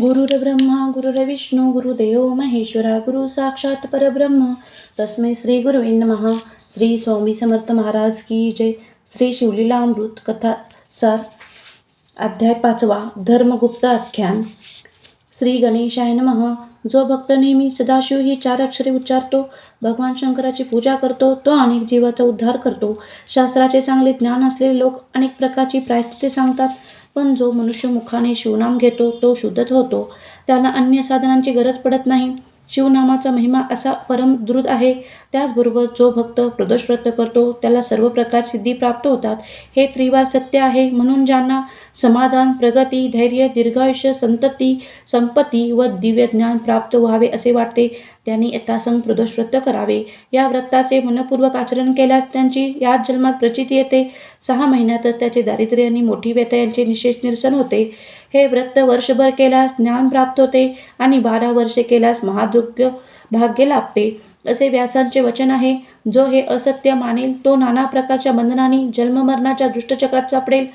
गुरुर्ब्रह्मा गुरुर्विष्णू गुरुदेव महेश्वरा गुरु साक्षात परब्रह्म. तस्मै श्री गुरुवे महा श्री स्वामी समर्थ महाराज की जय. श्री शिवलीलामृत कथा सार अध्याय पाचवा धर्मगुप्त आख्यान. श्री गणेशाय नमः. जो भक्त नेहमी सदाशिव ही चार अक्षरे उच्चारतो भगवान शंकराची पूजा करतो तो अनेक जीवाचा उद्धार करतो. शास्त्राचे चांगले ज्ञान असलेले लोक अनेक प्रकारची प्रायश्चिते सांगतात. पण जो मनुष्य मुखाने शिवनाम घेतो तो शुद्धच होतो. त्याला अन्य साधनांची गरज पडत नाही. शिवनामाचा महिमा असा परमद्रुत आहे. त्याचबरोबर जो भक्त प्रदोष व्रत करतो त्याला सर्व प्रकार सिद्धी प्राप्त होतात. हे त्रिवार सत्य आहे. म्हणून ज्यांना समाधान प्रगती धैर्य दीर्घायुष्य संतती संपत्ती व दिव्य ज्ञान प्राप्त व्हावे असे वाटते त्यांनी यथासंग प्रदोष व्रत करावे. या व्रताचे मनपूर्वक आचरण केल्यास त्यांची याच जन्मात प्रचिती येते. सहा महिन्यातच त्याचे दारिद्र्य आणि मोठी व्यथा यांचे निशेष निरसन होते. हे व्रत वर्षभर केल्यास ज्ञान प्राप्त होते आणि बारा वर्षे केल्यास महादुग्य भाग्य लाभते असे व्यासांचे वचन आहे. जो हे असत्य मानेल तो नाना प्रकारच्या बंधनाने जन्ममरणाच्या दुष्टचक्रात सापडेल.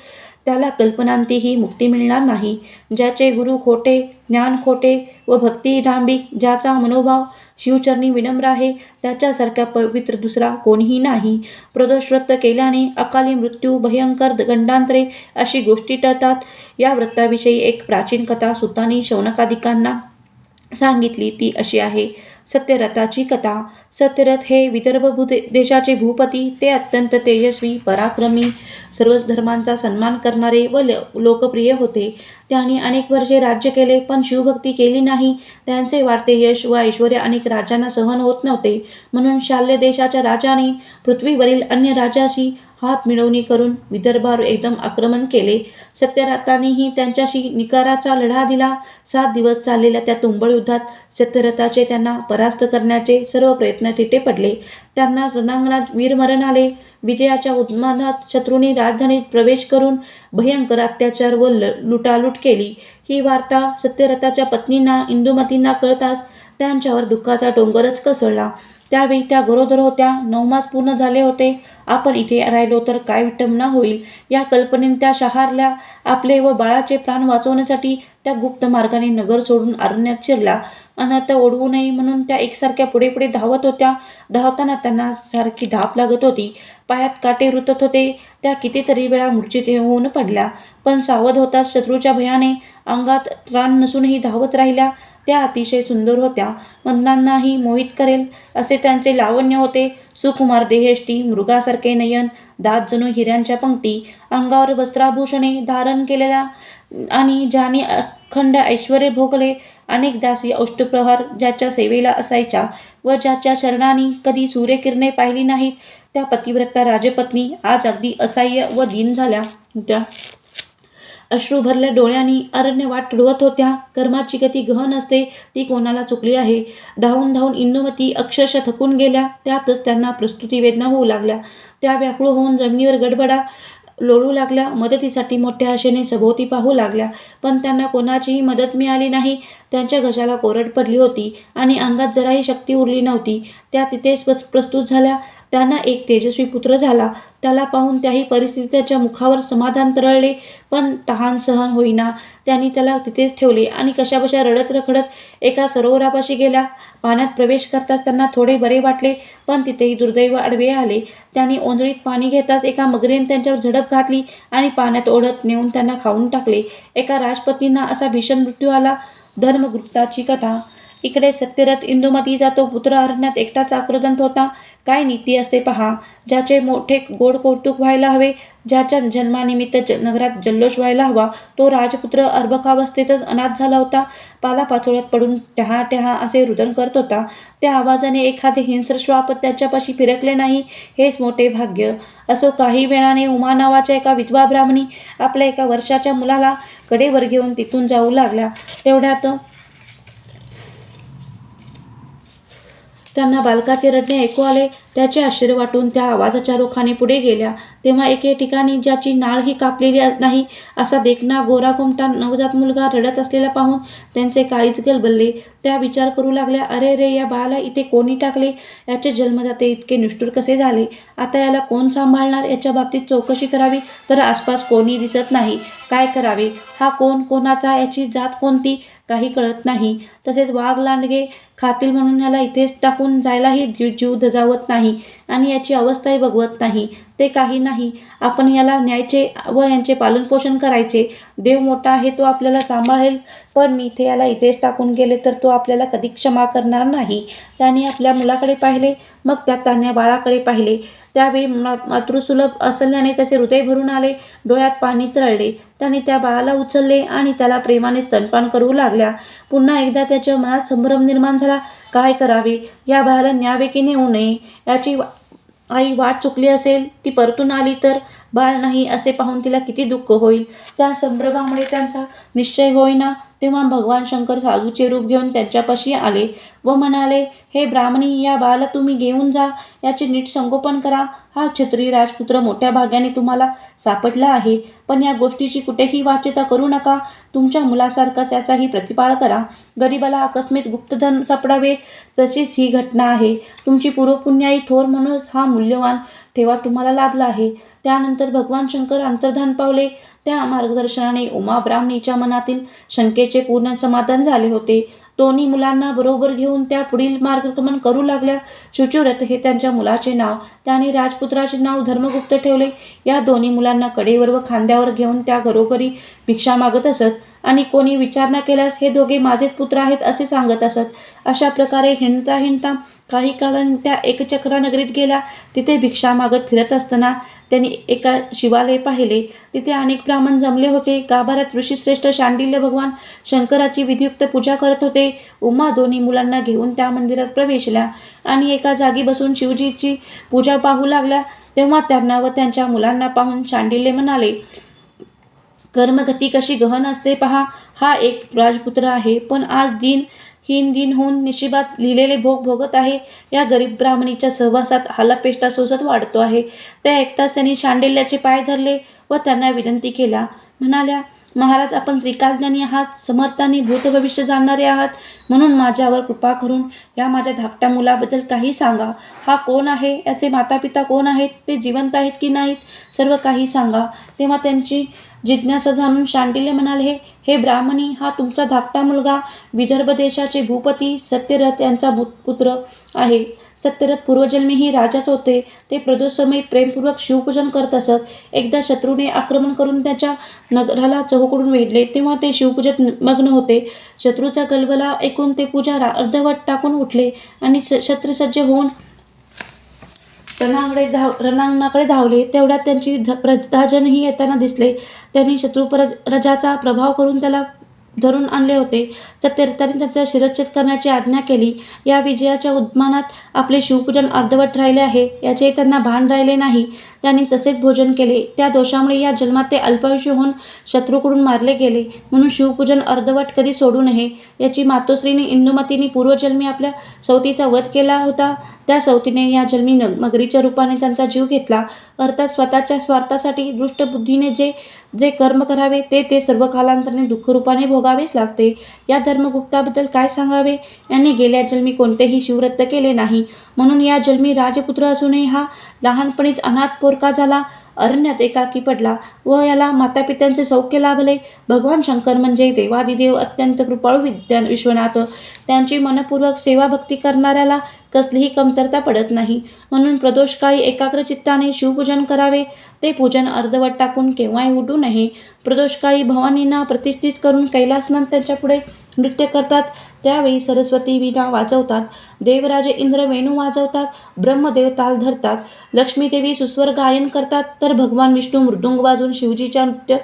त्याला कल्पनांतीही मुक्ती मिळणार नाही. ज्याचे गुरु खोटे ज्ञान खोटे व भक्ती डांबिक ज्याचा मनोभाव शिवचरणी विनम्र आहे त्याच्यासारखा पवित्र दुसरा कोणीही नाही. प्रदोष व्रत केल्याने अकाली मृत्यू भयंकर गंडांतरे अशी गोष्टी टळतात. या व्रताविषयी एक प्राचीन कथा सुतानी शौनकादिकांना सांगितली ती अशी आहे. सत्यरथाची कथा. सत्यरथ हे विदर्भ भू देशाचे भूपती. ते अत्यंत तेजस्वी पराक्रमी सर्वच धर्मांचा सन्मान करणारे व लोकप्रिय होते. त्यांनी अनेक वर्षे राज्य केले पण शिवभक्ती केली नाही. त्यांचे वाढते यश व ऐश्वर अनेक राजांना सहन होत नव्हते. म्हणून शाल्य देशाच्या राजाने पृथ्वीवरील अन्य राजाशी हात मिळवणी करून विदर्भावर एकदम आक्रमण केले. सत्यरथांनीही त्यांच्याशी निकाराचा लढा दिला. सात दिवस चाललेल्या त्या तुंबळ युद्धात सत्यरथाचे त्यांना परास्त करण्याचे सर्व प्रयत्न तिथे पडले. त्यांना रणांगणात वीरमरण आले. विजयाच्या उन्मानात शत्रूंनी राजधानीत प्रवेश करून भयंकर अत्याचार व ल लुटालूट केली. ही वार्ता सत्यरथाच्या पत्नींना इंदुमतींना कळताच त्यांच्यावर दुःखाचा डोंगरच कसळला. त्यावेळी त्या गरोदर होत्या. नवमास पूर्ण झाले होते. आपण इथे राहिलो तर काय विटंबना होईल? या कल्पनेने त्या शहारल्या आपले व बाळाचे प्राण वाचवण्यासाठी त्या गुप्त मार्गाने नगर सोडून अरण्यात शिरला. अनर्थ ओढवू नये म्हणून त्या एकसारख्या पुढे पुढे धावत होत्या. धावताना त्यांना सारखी धाप लागत होती. पायात काटे रुतत होते. त्या कितीतरी वेळा मूर्छित होऊन पडल्या. पण सावध होताच शत्रूच्या भयाने अंगात त्राण नसूनही धावत राहिल्या. त्या अतिशय सुंदर होत्या. मनांनाही मोहित करेल असे त्यांचे लावण्य होते. सुकुमार देहेष्टी मृगासारखे नयन दात जणू हिऱ्यांच्या पंक्ती अंगावर वस्त्राभूषणे धारण केलेल्या आणि ज्याने अखंड ऐश्वर भोगले अनेक दासी औष्टप्रहार ज्याच्या सेवेला असायच्या व ज्याच्या शरणानी कधी सूर्यकिरणे पाहिली नाहीत त्या पतिव्रता राजपत्नी आज अगदी असह्य व दीन झाल्या होत्या. अश्रू भरल्या डोळ्यांनी अरण्य वाट तुडवत होत्या. कर्माची गती गहन असते ती कोणाला चुकली आहे? धावून धावून इंदुमती अक्षरशः थकून गेल्या. त्यातच त्यांना प्रस्तुती वेदना होऊ लागल्या. त्या व्याकुळ होऊन जमिनीवर गडबडा लोळू लागल्या. मदतीसाठी मोठ्या आशेने सभोवती पाहू लागल्या. पण त्यांना कोणाचीही मदत मिळाली नाही. त्यांच्या घशाला कोरड पडली होती आणि अंगात जराही शक्ती उरली नव्हती. त्या तिथेच प्रस्तुत झाल्या. त्यांना एक तेजस्वी पुत्र झाला. त्याला पाहून त्याही परिस्थिती त्याच्या मुखावर समाधान तरळले पण तहान सहन होईना. त्यांनी त्याला तिथेच ठेवले आणि कशाबशा रडत रखडत एका सरोवरापाशी गेल्या. पाण्यात प्रवेश करताच त्यांना थोडे बरे वाटले पण तिथेही दुर्दैव आडवे आले. त्यांनी ओंजळीत पाणी घेताच एका मगरीने त्यांच्यावर झडप घातली आणि पाण्यात ओढत नेऊन त्यांना खाऊन टाकले. एका राजपत्नींना असा भीषण मृत्यू आला. धर्मगुप्ताची कथा. इकडे सत्यरथ इंदुमतीचा तो पुत्र अरण्यात एकटाच आक्रदंत होता. काय नीती असते पहा. ज्याचे मोठे गोड कौतुक व्हायला हवे ज्याच्या जन्मानिमित्त ज नगरात जल्लोष व्हायला हवा तो राजपुत्र अर्भकावस्थेतच अनाथ झाला होता. पालापाचोळ्यात पडून टहा टहा असे रुदन करत होता. त्या आवाजाने एखादे हिंस्र श्वाप त्याच्यापाशी फिरकले नाही. हेच मोठे भाग्य. असो काही वेळाने उमा नावाच्या एका विधवा ब्राह्मणी आपल्या एका वर्षाच्या मुलाला कडेवर घेऊन तिथून जाऊ लागल्या तेवढ्यात त्यांना बालकाचे रडणे ऐकू आले त्याचे आश्चर्य वाटून त्या आवाजाच्या रोखाने पुढे गेल्या. तेव्हा एके ठिकाणी ज्याची नाळ ही कापलेली नाही असा देखणा गोरा घुमटा नवजात मुलगा रडत असलेला पाहून त्यांचे काळीच गलबलले. त्या विचार करू लागल्या अरे रे या बाळाला इथे कोणी टाकले? याचे जन्मदाते इतके निष्ठुर कसे झाले? आता याला कोण सांभाळणार? याच्या बाबतीत चौकशी करावी तर आसपास कोणी दिसत नाही. काय करावे? हा कोण कोणाचा? याची जात कोणती? काही कळत नाही. तसेच वाघ लांडगे खातील म्हणून याला इथेच टाकून जायलाही जीव जीव धजावत नाही आणि याची अवस्थाही बघवत नाही. ते काही नाही. आपण याला न्यायचे व यांचे पालनपोषण करायचे. देव मोठा आहे तो आपल्याला सांभाळेल. पण मी इथे याला इथेच टाकून गेले तर तो आपल्याला कधी क्षमा करणार नाही. त्याने आपल्या मुलाकडे पाहिले. मग त्या तान्या बाळाकडे पाहिले. त्यावेळी मा मातृसुलभ असल्याने त्याचे हृदय भरून आले. डोळ्यात पाणी तरळले. त्याने त्या बाळाला उचलले आणि त्याला प्रेमाने स्तनपान करू लागल्या. पुन्हा एकदा त्याच्या मनात संभ्रम निर्माण झाला. काय करावे? या बाळाला न्यावे की नेऊ नये? याची आई वाट चुकली असेल ती परतून आली तर? बाळ नाही असे पाहून तिला किती दुःख होईल. त्या संभ्रमामुळे त्यांचा निश्चय होईना. तेव्हा भगवान शंकर साधूचे रूप घेऊन त्यांच्यापाशी आले व म्हणाले हे ब्राह्मणी या बाळाला तुम्ही घेऊन जा. याचे नीट संगोपन करा. हा क्षत्रिय राजपुत्र मोठ्या भाग्याने तुम्हाला सापडला आहे. पण या गोष्टीची कुठेही वाच्यता करू नका. तुमच्या मुलासारखाच याचाही प्रतिपाळ करा. गरिबाला आकस्मित गुप्तधन सापडावे तशीच ही घटना आहे. तुमची पूर्वपुण्याई थोर म्हणूनच हा मूल्यवान ठेवा तुम्हाला लाभला आहे. त्यानंतर भगवान शंकर अंतर्धान पावले. त्या मार्गदर्शनाने उमा ब्राह्मणीच्या मनातील शंकेचे पूर्ण समाधान झाले होते. दोन्ही मुलांना बरोबर घेऊन त्या पुढील मार्गक्रमण करू लागल्या. शुचुरथ हे त्यांच्या मुलाचे नाव त्याने राजपुत्राचे नाव धर्मगुप्त ठेवले. या दोन्ही मुलांना कडेवर व खांद्यावर घेऊन त्या घरोघरी भिक्षा मागत असत. आणि कोणी विचारणा केल्यास हे दोघे माझेच पुत्र आहेत असे सांगत असत. अशा प्रकारे हिंडता हिंडता काही काळान त्या एकचक्रा नगरीत गेल्या. तिथे भिक्षा मागत फिरत असताना त्यांनी एका शिवालय पाहिले. तिथे अनेक ब्राह्मण जमले होते. गाभाऱ्यात ऋषीश्रेष्ठ शांडिल्य भगवान शंकराची विधियुक्त पूजा करत होते. उमा दोन्ही मुलांना घेऊन त्या मंदिरात प्रवेशल्या आणि एका जागी बसून शिवजीची पूजा पाहू लागल्या. तेव्हा त्यांना व त्यांच्या मुलांना पाहून शांडिल्य म्हणाले कर्मगती कशी गहन असते पहा. हा एक राजपुत्र आहे पण आज दिन हीन दिन होऊन निशिबात लिहिलेले भोग भोगत आहे. या गरीब ब्राह्मणीच्या सहवासात हालापेष्टा सोसत वाढतो आहे. त्या ऐकताच त्यांनी शांडिल्याचे पाय धरले व त्यांना विनंती केला म्हणाल्या महाराज आपण त्रिकालज्ञानी आहात समर्थांनी भूतभविष्य जाणणारे आहात. म्हणून माझ्यावर कृपा करून या माझ्या धाकट्या मुलाबद्दल काही सांगा. हा कोण आहे? याचे मातापिता कोण आहेत? ते जिवंत आहेत की नाहीत? सर्व काही सांगा. तेव्हा त्यांची जिज्ञासा जाणून शांडिल्य म्हणाले हे ब्राह्मणी हा तुमचा धाकटा मुलगा विदर्भ देशाचे भूपती सत्यरथ यांचा पुत्र आहे. सत्यरथ पूर्वजन्मीही राजाच होते. ते प्रदोषमय प्रेमपूर्वक शिवपूजन करत असत. एकदा शत्रूने आक्रमण करून त्याच्या नगराला चहूकडून वेढले. तेव्हा ते शिवपूजेत मग्न होते. शत्रूचा गलबला ऐकून ते पूजा रा- अर्धवट टाकून उठले आणि श शत्रुसज्ज होऊन रणांगडे धाव रणांगणाकडे धावले तेवढ्यात त्यांची ध प्रधाजनही येताना दिसले. त्यांनी शत्रुप्रज रजाचा प्रभाव करून त्याला धरून आणले होते. सत्यरथाने त्यांचा शिरच्छेद करण्याची आज्ञा केली. या विजयाच्या उद्मानात आपले शिवपूजन अर्धवट राहिले आहे. याचे त्यांना भान राहिले नाही. त्यांनी तसेच भोजन केले. त्या दोषामुळे या जन्मात ते अल्पायुष्य होऊन शत्रूकडून मारले गेले. म्हणून शिवपूजन अर्धवट कधी सोडू नये याची मातोश्रीने इंदुमतीने पूर्वजन्मी आपल्या सवतीचा वध केला होता. त्या सवतीने या जन्मी मगरीच्या रूपाने त्यांचा जीव घेतला. अर्थात स्वतःच्या स्वार्थासाठी दृष्टबुद्धीने जे जे कर्म करावे ते ते सर्व कालांतराने दुःखरूपाने भोगावेच लागते. या धर्मगुप्ताबद्दल काय सांगावे? यांनी गेल्या जन्मी कोणतेही शिवव्रत केले नाही. म्हणून या जन्मी राजपुत्र असूनही हा लहानपणीच अनाथ पोरका झाला अरण्यात एकाकी पडला व याला मातापित्यांचे सौख्य लाभले. भगवान शंकर म्हणजे देवादिदेव अत्यंत कृपाळू विद्या विश्वनाथ. त्यांची मनपूर्वक सेवाभक्ती करणाऱ्याला कसलीही कमतरता पडत नाही. म्हणून प्रदोषकाळी एकाग्र चित्ताने शिवपूजन करावे. ते पूजन अर्धवट टाकून केव्हाही उडू नये. प्रदोषकाळी भवानींना प्रतिष्ठित करून कैलासनाथ त्यांच्यापुढे नृत्य करतात. त्यावेळी सरस्वती वीणा वाजवतात. देवराजे इंद्र वेणू वाजवतात. ब्रह्मदेव ताल धरतात. लक्ष्मीदेवी सुस्वर गायन करतात. तर भगवान विष्णू मृदुंग वाजून शिवजीच्या नृत्य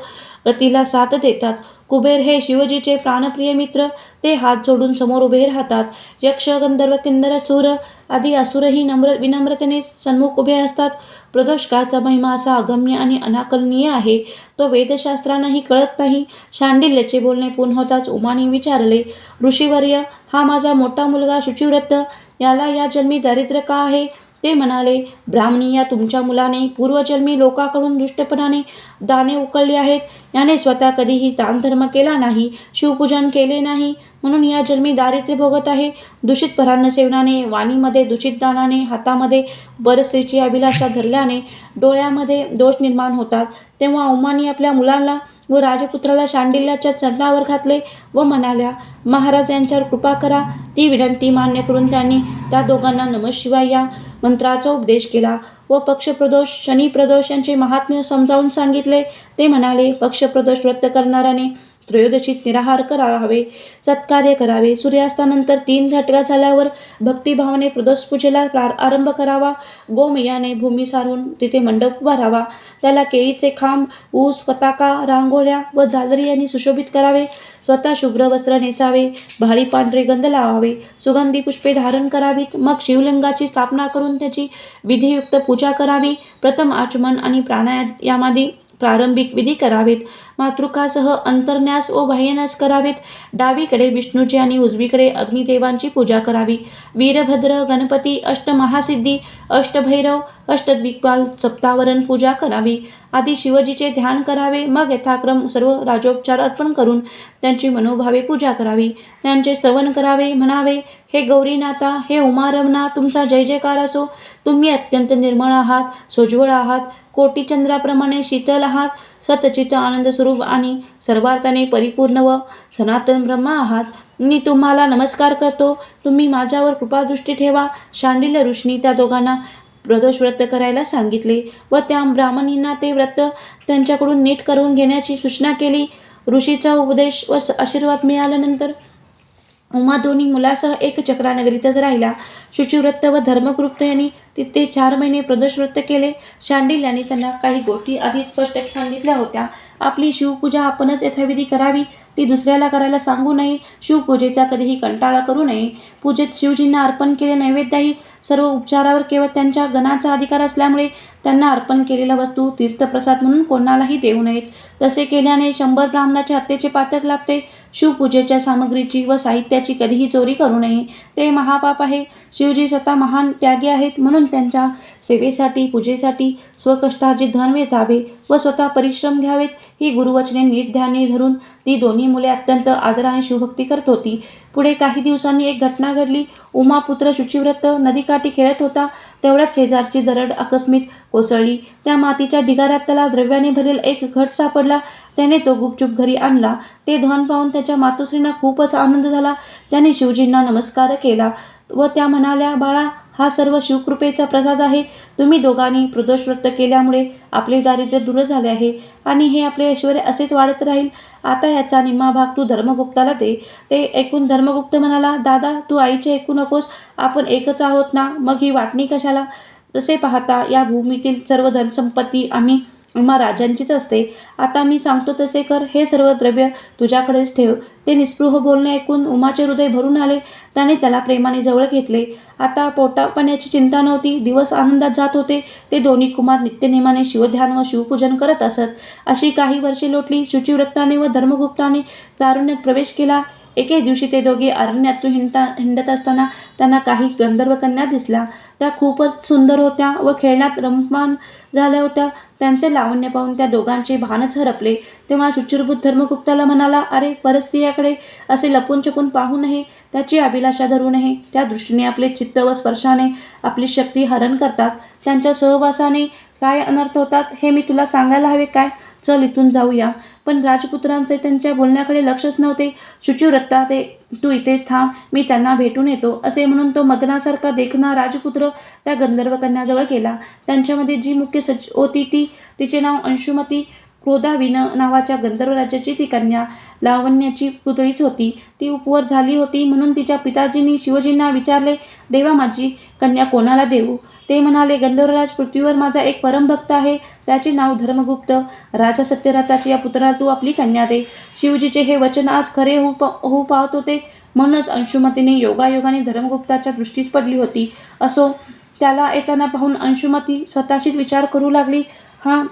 गतीला साथ देतात. कुबेर हे शिवजीचे प्राणप्रिय मित्र. ते हात जोडून समोर उभे राहतात. यक्ष गंधर्व किन्नर सूर आदी असुरही नम्र विनम्रतेने सन्मुख उभे असतात. प्रदोषकाळचा महिमा असा अगम्य आणि अनाकलनीय आहे. तो वेदशास्त्रांनाही कळत नाही. शांडिल्याचे बोलणे पूर्ण होताच उमाने विचारले ऋषीवर्य हा माझा मोठा मुलगा शुचिव्रत याला या जन्मी दारिद्र्य का आहे? ते म्हणाले ब्राह्मणी या तुमच्या मुलाने पूर्वजन्मी लोकाकडून दुष्टपणाने दाने उकळली आहेत. याने स्वतः कधीही दानधर्म केला नाही शिवपूजन केले नाही. म्हणून या जन्मी दारिद्र्य भोगत आहे. दूषित परान्न सेवनाने वाणीमध्ये दूषित दानाने हातामध्ये बरस्त्रीची अभिलाषा धरल्याने डोळ्यामध्ये दोष निर्माण होतात. तेव्हा उमानी आपल्या मुलांना व राजपुत्राला शांडिल्याच्या चरणावर घातले व म्हणाल्या महाराज यांच्यावर कृपा करा. ती विनंती मान्य करून त्यांनी त्या दोघांना नमः शिवाय या मंत्राचा उपदेश केला व पक्षप्रदोष शनिप्रदोष यांचे महात्म्य समजावून सांगितले. ते म्हणाले पक्षप्रदोष व्रत करणाऱ्याने त्रयोदशीत निराहार करावे सत्कार्य करावे. सूर्यास्तानंतर तीन घटका झाल्यावर भक्तिभावाने प्रदोष पूजेला प्रार आरंभ करावा. गोमयाने भूमी सारून तिथे मंडप उभारावा. त्याला केळीचे खांब ऊस पताका रांगोळ्या व झालरी यांनी सुशोभित करावे. स्वतः शुभ्र वस्त्र नेसावे. भारी पांढरे गंध लावावे. सुगंधी पुष्पे धारण करावीत. मग शिवलिंगाची स्थापना करून त्याची विधियुक्त पूजा करावी. प्रथम आचमन आणि प्राणायामादी प्रारंभिक विधी करावेत. मातृकासह अंतर्न्यास व बाह्यन्यास करावेत. डावीकडे विष्णूची आणि उजवीकडे अग्निदेवांची पूजा करावी. वीरभद्र गणपती अष्टमहासिद्धी अष्टभैरव अष्टद्विपाल सप्तावरण पूजा करावी. आधी शिवजीचे ध्यान करावे. मग यथाक्रम सर्व राजोपचार अर्पण करून त्यांची मनोभावे पूजा करावी. त्यांचे स्तवन करावे. म्हणावे हे गौरीनाथा हे उमारमना तुमचा जय जयकार असो. तुम्ही अत्यंत निर्मळ आहात सोज्वळ आहात. कोटीचंद्राप्रमाणे शीतल आहात. सतचित आनंद स्वरूप आणि सर्वार्थाने परिपूर्ण व सनातन ब्रह्मा आहात. मी तुम्हाला नमस्कार करतो. तुम्ही माझ्यावर कृपादृष्टी ठेवा. शांडिल्य ऋषीने त्या दोघांना प्रदोष व्रत करायला सांगितले व त्या ब्राह्मणींना ते व्रत त्यांच्याकडून नीट करून घेण्याची सूचना केली. ऋषीचा उपदेश व स- आशीर्वाद मिळाल्यानंतर उमा दोन्ही मुलासह एक चक्रानगरीतच राहिला शुचिव्रत व धर्मकृप्त यांनी तिथे चार महिने प्रदोष व्रत केले. शांडिल यांनी त्यांना काही गोष्टी आधी स्पष्ट सांगितल्या होत्या. आपली शिवपूजा आपणच यथाविधी करावी ती दुसऱ्याला करायला सांगू नये. शिवपूजेचा कधीही कंटाळा करू नये. पूजेत शिवजींना अर्पण केले नैवेद्यही. सर्व उपचारावर केवळ त्यांच्या गणाचा अधिकार असल्यामुळे त्यांना अर्पण केलेल्या वस्तू तीर्थप्रसाद म्हणून कोणालाही देऊ नयेत. तसे केल्याने शंभर ब्राह्मणाच्या हत्येचे पातक लाभते. शिवपूजेच्या सामग्रीची व साहित्याची कधीही चोरी करू नये. ते महापाप आहे. शिवजी स्वतः महान त्यागी आहेत म्हणून त्यांच्या सेवेसाठी पूजेसाठी स्वकष्टार्जित धन वेचावे व स्वतः परिश्रम घ्यावेत ही गुरुवचने नीट ध्यानी धरून ती दोन्ही मुले अत्यंत आदराने शिवभक्ती करत होती. पुढे काही दिवसांनी एक घटना घडली. उमापुत्र शुचिव्रत नदीकाठी खेळत होता. तेवढ्यात शेजारची दरड आकस्मित कोसळली. त्या मातीच्या ढिगाऱ्यात त्याला द्रव्याने भरेल एक घट सापडला. त्याने तो गुपचूप घरी आणला. ते धन पाहून त्याच्या मातोश्रींना खूपच आनंद झाला. त्याने शिवजींना नमस्कार केला व त्या म्हणाल्या बाळा हा सर्व शिवकृपेचा प्रसाद आहे. तुम्ही दोघांनी प्रदोष व्रत केल्यामुळे आपले दारिद्र्य दूर झाले आहे आणि हे आपले ऐश्वर असेच वाढत राहील. आता याचा निम्मा भाग तू धर्मगुप्ताला दे. ते ऐकून धर्मगुप्त म्हणाला दादा तू आईचे ऐकू नकोस. आपण एकच आहोत ना? मग ही वाटणी कशाला? तसे पाहता या भूमीतील सर्व धनसंपत्ती आम्ही आम्हा राजांचीच असते. आता मी सांगतो तसे कर. हे सर्व द्रव्य तुझ्याकडेच ठेव. ते निस्पृह बोलणे ऐकून उमाचे हृदय भरून आले. त्याने त्याला प्रेमाने जवळ घेतले. आता पोटापाण्याची चिंता नव्हती. दिवस आनंदात जात होते. ते दोन्ही कुमार नित्यनेमाने शिवध्यान व शिवपूजन करत असत. अशी काही वर्षे लोटली. शुचिव्रताने व धर्मगुप्ताने तारुण्यात प्रवेश केला. एके दिवशी ते दोघे अरण्यातून हिंडता हिंडत असताना त्यांना काही गंधर्व कन्या दिसल्या. त्या खूपच सुंदर होत्या व खेळण्यात रममान झाल्या होत्या. त्यांचे लावण्य पाहून त्या दोघांचे भानच हरपले. तेव्हा शुचिरभूत धर्मगुप्ताला म्हणाला अरे परस्त्रियाकडे असे लपून छपून पाहू नये. त्याची अभिलाषा धरू नये. त्या दृष्टीने आपले चित्त व स्पर्शाने आपली शक्ती हरण करतात. त्यांच्या सहवासाने काय अनर्थ होतात हे मी तुला सांगायला हवे काय? चल इथून जाऊया. पण राजपुत्रांचे त्यांच्या बोलण्याकडे लक्षच नव्हते. शुचिव्रता ते तू इथेच थांब मी त्यांना भेटून येतो असे म्हणून तो मदनासारखा देखणा राजपुत्र त्या गंधर्व कन्याजवळ गेला. त्यांच्यामध्ये जी मुख्य सच होती ती तिचे नाव अंशुमती क्रोधाविन नावाच्या गंधर्व राज्याची ती कन्या लावण्याची पुतळीच होती. ती उपवर झाली होती म्हणून तिच्या पिताजींनी शिवजींना विचारले देवा माझी कन्या कोणाला देऊ? ते म्हणाले गंधर्वराज पृथ्वीवर माझा एक परमभक्त आहे. त्याचे नाव धर्मगुप्त. राजा सत्यरथाची या पुत्राला तू आपली कन्या दे. शिवजीचे हे वचन आज खरे होऊ प होऊ पाहत होते म्हणूनच अंशुमतीने योगायोगाने धर्मगुप्ताच्या दृष्टीस पडली होती. असो त्याला येताना पाहून अंशुमती स्वतःशीच विचार करू लागली. हा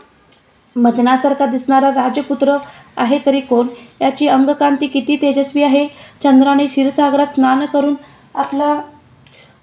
मदनासारखा दिसणारा राजपुत्र आहे तरी कोण? याची अंगकांती किती तेजस्वी आहे. चंद्राने क्षीरसागरात स्नान करून आपला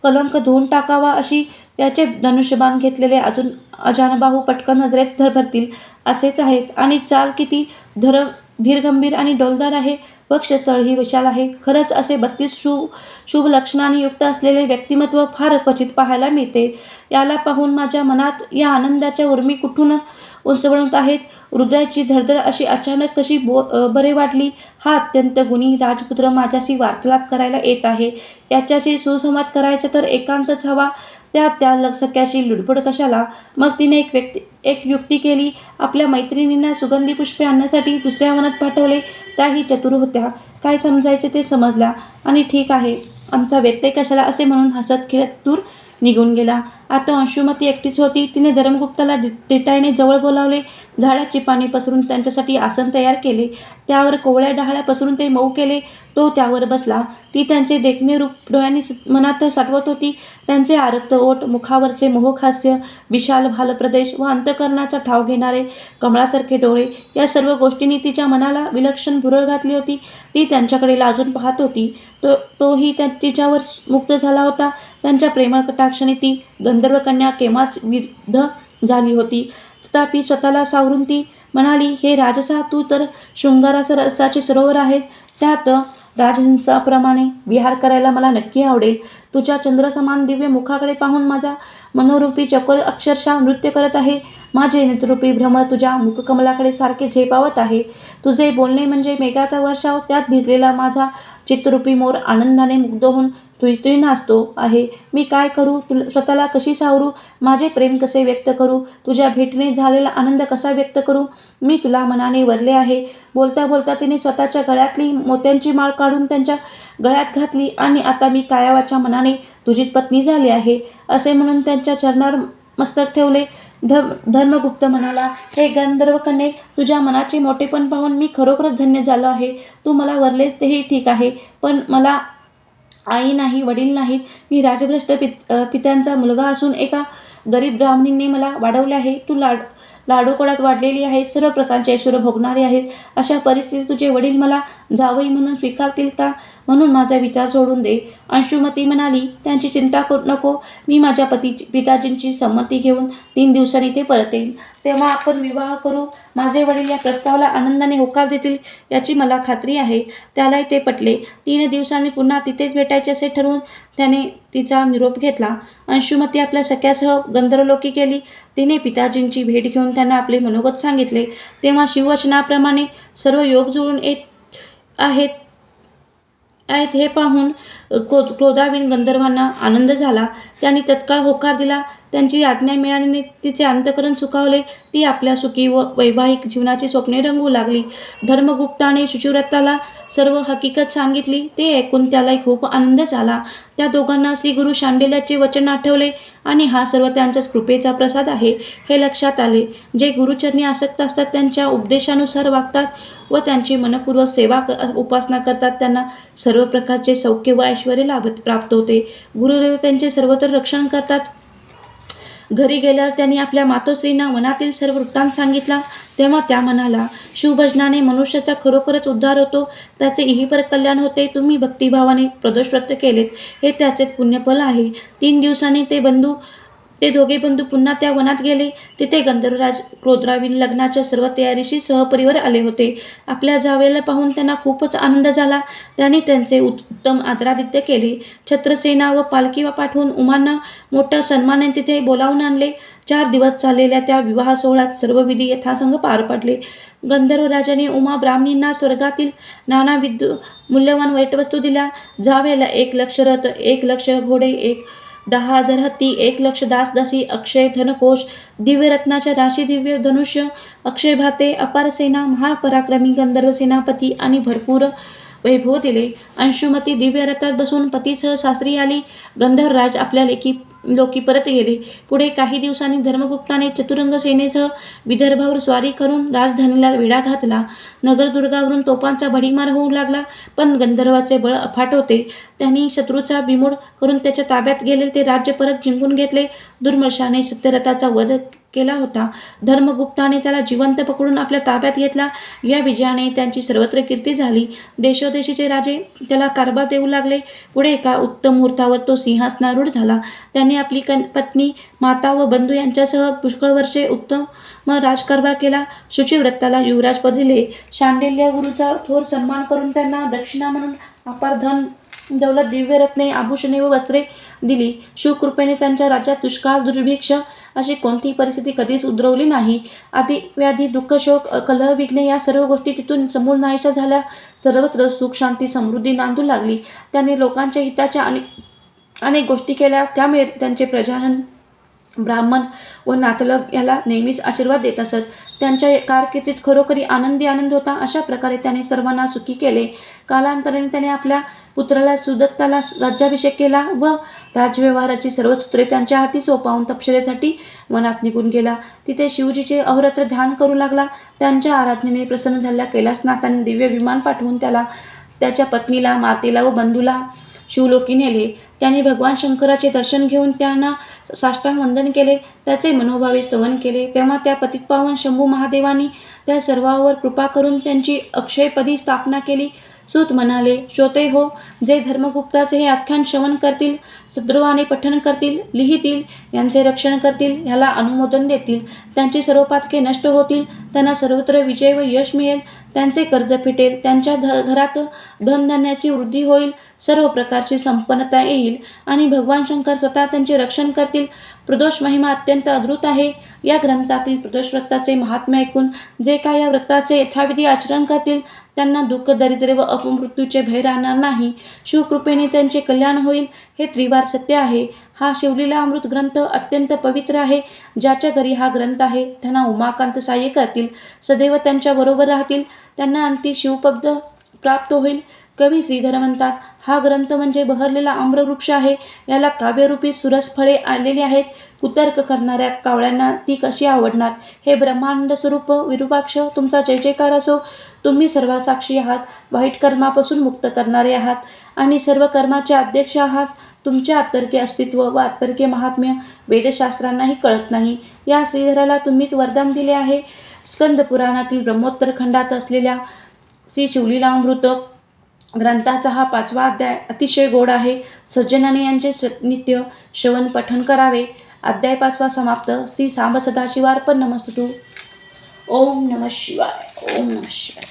कलंक धुवून टाकावा अशी त्याचे धनुष्यबाण घेतलेले अजून अजानबाहू पटकन नजरेत भर भरतील असेच आहेत. आणि चाल किती धर धीरगंभीर आणि डोलदार आहे वक्षस्थळही विशाल आहे. खरंच असे बत्तीस शुभ शुभ लक्षणांनी युक्त असलेले व्यक्तिमत्व फार क्वचित पाहायला मिळते. याला पाहून माझ्या मनात या आनंदाच्या उर्मी कुठून उंचवणत आहेत? हृदयाची धडधड अशी अचानक कशी बो बरे वाटली हा अत्यंत गुणी राजपुत्र माझ्याशी वार्तालाप करायला येत आहे. याच्याशी सुसंवाद करायचा तर एकांतच हवा. त्या त्या लक्षक्याशी लुडबुड कशाला? मग तिने एक व्यक्ती एक युक्ती केली. आपल्या मैत्रिणींना सुगंधी पुष्पे आणण्यासाठी दुसऱ्या वनात पाठवले. त्याही चतुर होत्या. काय समजायचे ते समजल्या आणि ठीक आहे. आमचा व्यत्यय कशाला असे म्हणून हसत खेळत दूर निघून गेला. आता अंशुमती एकटीच होती. तिने धर्मगुप्ताला दि- दिटाईने जवळ बोलावले. झाडाची पाने पसरून त्यांच्यासाठी आसन तयार केले. त्यावर कोवळ्या डहाळ्या पसरून ते मऊ केले. तो त्यावर बसला. ती त्यांचे देखणे रूप डोळ्यांनी मनात साठवत होती. त्यांचे आरक्त ओठ मुखावरचे मोहखास्य विशाल भाल प्रदेश व अंतकरणाचा ठाव घेणारे कमळासारखे डोळे या सर्व गोष्टींनी तिच्या मनाला विलक्षण भुरळ घातली होती. ती त्यांच्याकडे लाजून पाहत होती. तो तोही त्या तिच्यावर मुक्त झाला होता. त्यांच्या प्रेमळ कटाक्षाने ती गंधर्व कन्या केव्हाच विद्ध झाली होती. तथापि स्वतःला सावरून ती म्हणाली हे राजसा तू तर शृंगाराचं रसाचे सरोवर आहेस. त्यात राजहंसाप्रमाणे विहार करायला मला नक्की आवडेल. तुझ्या चंद्रसमान दिव्य मुखाकडे पाहून माझा मनोरूपी चकोर अक्षरशः नृत्य करत आहे. माझे नेतृपी भ्रमर तुझ्या मुखकमलाकडे सारखे झेपावत आहे. तुझे बोलणे म्हणजे मेघाचा वर्षाव. त्यात भिजलेला माझा चित्तरूपी मोर आनंदाने मुग्ध होऊन तू इथे नाचतो आहे. मी काय करू? तुला स्वतःला कशी सावरू? माझे प्रेम कसे व्यक्त करू? तुझ्या भेटीने झालेला आनंद कसा व्यक्त करू? मी तुला मनाने वरले आहे. बोलता बोलता तिने स्वतःच्या गळ्यातली मोत्यांची माळ काढून त्यांच्या गळ्यात घातली आणि आता मी कायावाच्या मनाने तुझीच पत्नी झाली आहे असे म्हणून त्यांच्या चरणावर मस्तक ठेवले. धर्म धर्मगुप्त म्हणाला हे गंधर्व कन्ये तुझ्या मनाचे मोठेपण पाहून मी खरोखरच धन्य झालो आहे. तू मला वरलेस तेही ठीक आहे पण मला आई नाही वडील नाहीत. मी राजभ्रष्ट पित पित्यांचा मुलगा असून एका गरीब ब्राह्मणींनी मला वाढवले आहे. तू लाड लाडोकोडात वाढलेली आहे. सर्व प्रकारचे ऐश्वर भोगणारे आहेत. अशा परिस्थितीत तुझे वडील मला जावई म्हणून स्वीकारतील का? म्हणून माझा विचार सोडून दे. अंशुमती म्हणाली त्यांची चिंता करू नको. मी माझ्या पतीची पिताजींची संमती घेऊन तीन दिवसांनी ते परत येईन तेव्हा आपण विवाह करू. माझे वडील या प्रस्तावाला आनंदाने होकार देतील याची मला खात्री आहे. त्यालाही ते पटले. तीन दिवसांनी पुन्हा तिथेच भेटायचे असे ठरवून त्याने तिचा निरोप घेतला. अंशुमती आपल्या सख्यासह गंधर्वलोकी केली तिने पिताजींची भेट घेऊन त्यांना आपले मनोगत सांगितले. तेव्हा शिववचनाप्रमाणे सर्व योग जुळून येत आहेत. आहेत हे पाहून क्रो क्रोधावीन गंधर्वांना आनंद झाला. त्यांनी तत्काळ होकार दिला. त्यांची आज्ञा मिळाल्याने तिचे अंतकरण सुखावले. ती आपल्या सुखी व वैवाहिक जीवनाची स्वप्ने रंगू लागली. धर्मगुप्ताने शुचिव्रताला सर्व हकीकत सांगितली. ते ऐकून त्यालाही खूप आनंद झाला. त्या दोघांना श्री गुरु शांडिल्याचे वचन आठवले आणि हा सर्व त्यांच्याच कृपेचा प्रसाद आहे हे लक्षात आले. जे गुरुचरणी आसक्त असतात त्यांच्या उपदेशानुसार वागतात व त्यांची मनपूर्वक सेवा क- उपासना करतात. त्यांना सर्व प्रकारचे सौख्य व ऐश्वर लाभत प्राप्त होते. गुरुदेव त्यांचे सर्वत्र रक्षण करतात. घरी गेल्यावर त्यांनी आपल्या मातोश्रींना मनातील सर्व वृत्तांत सांगितला. तेव्हा त्या म्हणाला शिवभजनाने मनुष्याचा खरोखरच उद्धार होतो. त्याचे इहीपर कल्याण होते. तुम्ही भक्तिभावाने प्रदोष केलेत. हे त्याचे पुण्यफल आहे. तीन दिवसांनी ते बंधू ते दोघे बंधू पुन्हा त्या वनात गेले. तिथे गंधर्वराज क्रोधरावीन लग्नाच्या सर्व तयारीशी सहपरिवार आले होते. आपल्या जावेला पाहून त्यांना खूपच आनंद झाला. त्यांनी त्यांचे उत्तम आदरादित्य केले. छत्रसेना व पालखी पाठवून उमांना मोठ्या सन्मानाने तिथे बोलावून आणले. चार दिवस चाललेल्या त्या विवाह सोहळ्यात सर्व विधी यथासंग पार पडले. गंधर्व राजाने उमा ब्राह्मणींना स्वर्गातील नानाविध मूल्यवान वैटवस्तू दिल्या. जावेला एक लक्ष रथ एक लक्ष घोडे एक दहा हजार हत्ती एक लक्ष दास दासी अक्षय धनकोश दिव्यरत्नाच्या राशी दिव्य धनुष्य अक्षय भाते अपार सेना महापराक्रमी गंधर्व सेनापती आणि भरपूर वैभव दिले. अंशुमती दिव्यरथात बसून पतीसह सासरी आली. गंधर्वराज आपल्या लेखी लोकी परत गेले. पुढे काही दिवसांनी धर्मगुप्ताने चतुरंग सेनेसह विदर्भावर स्वारी करून राजधानीला वेढा घातला. नगरदुर्गावरून तोफांचा भडीमार होऊ लागला पण गंधर्वाचे बळ अफाट होते. त्यांनी शत्रूचा बिमोड करून त्याच्या ताब्यात गेले ते राज्य परत जिंकून घेतले. दुर्मर्शाने सत्यरथाचा वध केला होता. धर्मगुप्ताने त्याला जिवंत पकडून आपल्या ताब्यात घेतला. या विजयाने त्यांची सर्वत्र कीर्ती झाली. देशोदेशीचे राजे त्याला कारभार देऊ लागले. पुढे एका उत्तम मुहूर्तावर तो सिंहासनारूढ झाला. त्याने त्यांनी आपली कन पत्नी माता व बंधू यांच्यासह पुष्कळ वर्षे उत्तम राजकारभार केला. शुचिव्रताला युवराजपद दिले शांडिल्य गुरुचा थोर सन्मान करून त्यांना दक्षिणा म्हणून अपार धन दौलत दिव्य रत्ने आभूषणे व वस्त्रे दिली. शिवकृपेने त्यांच्या राज्यात दुष्काळ दुर्भिक्ष अशी कोणतीही परिस्थिती कधीच उद्रवली नाही. आधी व्याधी दुःख शोक कलह विघ्ने या सर्व गोष्टी तिथून समूळ नाहीशा झाल्या. सर्वत्र सुख शांती समृद्धी नांदू लागली. त्यांनी लोकांच्या हिताच्या अनेक अनेक गोष्टी केल्या. त्यामुळे त्यांचे प्रजानन ब्राह्मण व नातलग याला नेहमीच आशीर्वाद देत असत. त्यांच्या कारकिर्दीत खरोखरी आनंदी आनंद होता अशा प्रकारे त्याने सर्वांना सुखी केले. कालांतराने त्याने आपल्या पुत्राला सुदत्ताला राज्याभिषेक केला व राजव्यवहाराची सर्व सूत्रे त्यांच्या हाती सोपावून तपशिलेसाठी वनात निघून गेला. तिथे शिवजीचे अहोरात्र ध्यान करू लागला. त्यांच्या आराधनेने प्रसन्न झालेल्या कैलासनाथाने दिव्य विमान पाठवून त्याला त्याच्या पत्नीला मातेला व बंधूला शिवलोकी नेले त्यांनी भगवान शंकराचे दर्शन घेऊन त्यांना साष्टांग वंदन केले. त्याचे मनोभावे स्तवन केले. तेव्हा त्या पतितपावन शंभू महादेवांनी त्या सर्वावर कृपा करून त्यांची अक्षयपदी स्थापना केली. सूत म्हणाले श्रोते हो जे धर्मगुप्ताचे हे आख्यान श्रवण करतील सद्रुवाने पठन करतील लिहितील यांचे रक्षण करतील ह्याला अनुमोदन देतील त्यांची सर्व पातके नष्ट होतील त्यांना सर्वत्र विजय व यश मिळेल त्यांचे कर्ज फिटेल त्यांच्या ध घरात धनधान्याची वृद्धी होईल सर्व प्रकारची संपन्नता येईल आणि भगवान शंकर स्वतः त्यांचे रक्षण करतील. प्रदोष महिमा अत्यंत अद्भुत आहे. या ग्रंथातील प्रदोष व्रताचे महात्म्य ऐकून जे काय या व्रताचे यथाविधी आचरण करतील त्यांना दुःख दरिद्र व अपमृत्यूचे भय राहणार नाही. शिवकृपेने त्यांचे कल्याण होईल हे त्रिवार सत्य आहे. हा शिवलीला अमृत ग्रंथ अत्यंत पवित्र आहे ज्याच्या घरी हा ग्रंथ आहे. त्यांना उमाकांत साह्य करतील सदैव त्यांच्याबरोबर राहतील. त्यांना अंती शिवपद प्राप्त होईल. कवी श्रीधर म्हणतात हा ग्रंथ म्हणजे बहरलेला आम्रवृक्ष आहे. याला काव्यरूपी सुरस फळे आलेली आहेत. कुतर्क करणाऱ्या कावळ्यांना ती कशी आवडणार? हे ब्रह्मानंद स्वरूप विरूपाक्ष तुमचा जय जयकार असो. तुम्ही सर्व साक्षी आहात. वाईट कर्मापासून मुक्त करणारे आहात. आणि सर्व कर्माचे अध्यक्ष आहात. तुमचे आत्तर्के अस्तित्व व आत्तर्के महात्म्य वेदशास्त्रांनाही कळत नाही. या श्रीधराला तुम्हीच वरदान दिले आहे. स्कंद पुराणातील ब्रह्मोत्तर खंडात असलेल्या श्री शिवलीलामृत ग्रंथाचा हा पाचवा अध्याय अतिशय गोड आहे. सज्जनाने यांचे नित्य श्रवण पठण करावे. अध्याय पाचवा समाप्त. श्री सांब सदाशिवार्पण नमस्तु. ओम नम शिवाय. ओम नम शिवाय.